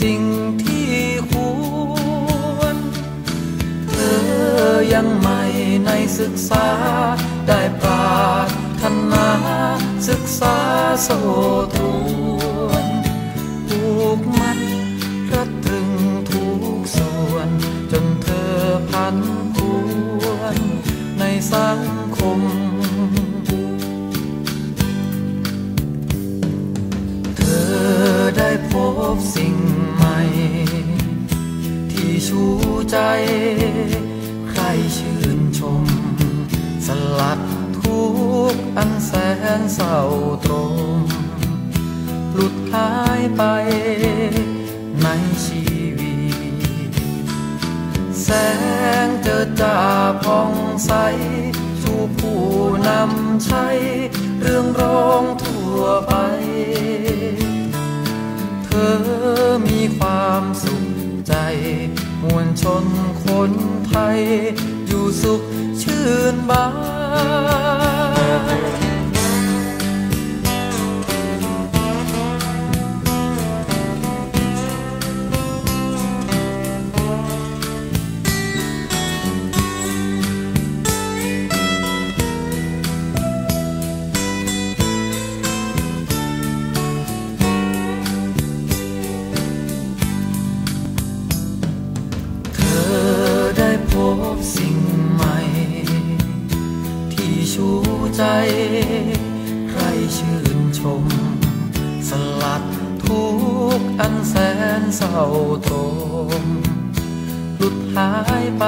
สิ่งที่ควร เธอยังใหม่ในศึกษาได้ปราถนาศึกษาโสตรวนผูกมัดรัดตึงทุกส่วน จนเธอพันควรในสังคม ใจ ใครชื่นชม สลัดทุกอันแสนเศร้าตรมหลุดหายไปในชีวิต แสงเจอจ่าผ่องใสชูผู้นำใช้เรื่องร้องทั่วไป เธอมีความสุขใจ มวลชนคนไทย อยู่สุขชื่นบาน อันแสนเศร้าโทมหลุดหายไป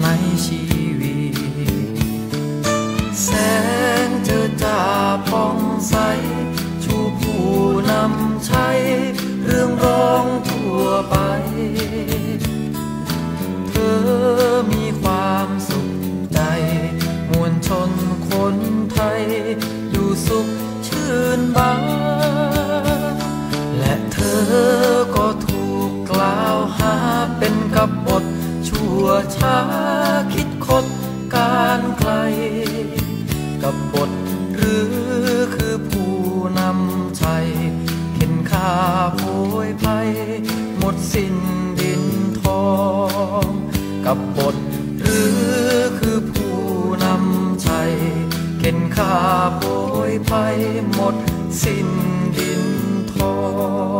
ในชี กับบทหรือคือผู้นำใจเข็นข้าโบยไปหมดสิ้นดินทอง